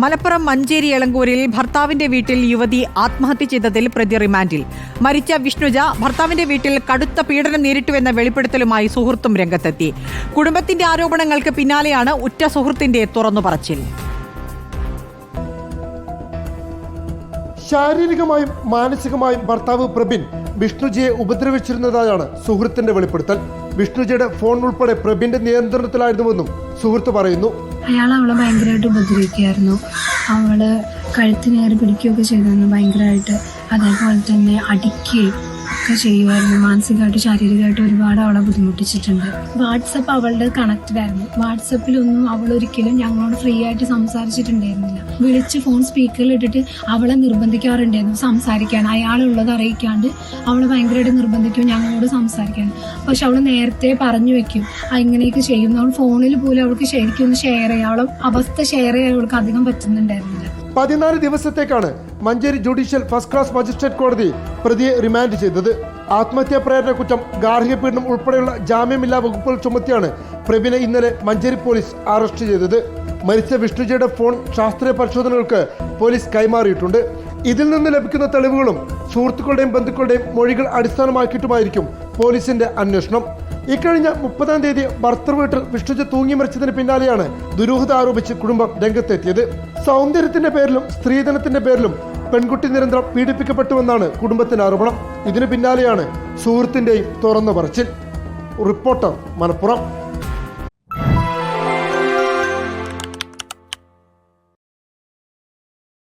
മലപ്പുറം മഞ്ചേരി എളങ്കൂരിൽ ഭർത്താവിന്റെ വീട്ടിൽ യുവതി ആത്മഹത്യ ചെയ്തതിൽ പ്രതി റിമാൻഡിൽ. മരിച്ച വിഷ്ണുജ ഭർത്താവിന്റെ വീട്ടിൽ കടുത്ത പീഡനം നേരിട്ടുവെന്ന വെളിപ്പെടുത്തലുമായി സുഹൃത്തും രംഗത്തെത്തി. കുടുംബത്തിന്റെ ആരോപണങ്ങൾക്ക് പിന്നാലെയാണ് ഉറ്റ സുഹൃത്തിന്റെ തുറന്നുപറച്ചിൽ. ശാരീരികമായും മാനസികമായും ഭർത്താവ് പ്രബിൻ വിഷ്ണുജിയെ ഉപദ്രവിച്ചിരുന്നതായാണ് സുഹൃത്തിന്റെ വെളിപ്പെടുത്തൽ. വിഷ്ണുജിയുടെ ഫോൺ ഉൾപ്പെടെ പ്രബിന്റെ നിയന്ത്രണത്തിലായിരുന്നുവെന്നും സുഹൃത്ത് പറയുന്നു. അയാൾ അവളെ ഭയങ്കരമായിട്ട് ഉപദ്രവിക്കുമായിരുന്നു അവൾ കഴുത്തിനേറി പിടിക്കുകയൊക്കെ ചെയ്തിരുന്നു ഭയങ്കരമായിട്ട് അതേപോലെ തന്നെ അടിക്കുകയും ഒക്കെ ചെയ്യുമായിരുന്നു. മാനസികമായിട്ട് ശാരീരികമായിട്ട് ഒരുപാട് അവളെ ബുദ്ധിമുട്ടിച്ചിട്ടുണ്ട്. വാട്സപ്പ് അവളുടെ കണക്റ്റഡ് ആയിരുന്നു വാട്സപ്പിലൊന്നും അവൾ ഒരിക്കലും ഞങ്ങളോട് ഫ്രീ ആയിട്ട് സംസാരിച്ചിട്ടുണ്ടായിരുന്നില്ല. വിളിച്ച് ഫോൺ സ്പീക്കറിൽ ഇട്ടിട്ട് അവളെ നിർബന്ധിക്കാറുണ്ടായിരുന്നു. സംസാരിക്കാൻ അയാളുള്ളത് അറിയിക്കാണ്ട് അവളെ ഭയങ്കരമായിട്ട് നിർബന്ധിക്കും ഞങ്ങളോട് സംസാരിക്കാൻ. പക്ഷെ അവൾ നേരത്തെ പറഞ്ഞു വെക്കും. "ആ, ഇങ്ങനെയൊക്കെ ചെയ്യും അവൾ ഫോണിൽ പോലും അവൾക്ക് ശരിക്കും ഒന്ന് ഷെയർ ചെയ്യാം. അവളെ അവസ്ഥ ഷെയർ ചെയ്യാൻ അവൾക്ക് അധികം പറ്റുന്നുണ്ടായിരുന്നില്ല. പതിനാല് ദിവസത്തേക്കാണ് Manjeri judicial first class magistrate കോടതി പ്രതിയെ റിമാൻഡ് ചെയ്തത്. ആത്മഹത്യാ പ്രേരണ കുറ്റം ഗാർഹിക പീഡനം ഉൾപ്പെടെയുള്ള ജാമ്യമില്ലാ വകുപ്പുകൾ ചുമത്തിയാണ് പ്രബിനെ ഇന്നലെ മഞ്ചേരി പോലീസ് അറസ്റ്റ് ചെയ്തത്. മരിച്ച വിഷ്ണുജിയുടെ ഫോൺ ശാസ്ത്രീയ പരിശോധനകൾക്ക് പോലീസ് കൈമാറിയിട്ടുണ്ട്. ഇതിൽ നിന്ന് ലഭിക്കുന്ന തെളിവുകളും സുഹൃത്തുക്കളുടെയും ബന്ധുക്കളുടെയും മൊഴികൾ അടിസ്ഥാനമാക്കിയിട്ടുമായിരിക്കും പോലീസിന്റെ അന്വേഷണം. ഇക്കഴിഞ്ഞ മുപ്പതാം തീയതി ഭർത്തൃ വീട്ടിൽ വിഷ്ണുജ തൂങ്ങി മരിച്ചതിന് പിന്നാലെയാണ് ദുരൂഹത ആരോപിച്ച് കുടുംബം രംഗത്തെത്തിയത്. സൗന്ദര്യത്തിന്റെ പേരിലും സ്ത്രീധനത്തിന്റെ പേരിലും പെൺകുട്ടി നിരന്തരം പീഡിപ്പിക്കപ്പെട്ടുവെന്നാണ് കുടുംബത്തിന്റെ ആരോപണം. ഇതിനു പിന്നാലെയാണ് സുഹൃത്തിന്റെയും തുറന്നു പറച്ചിൽ. റിപ്പോർട്ടർ മലപ്പുറം.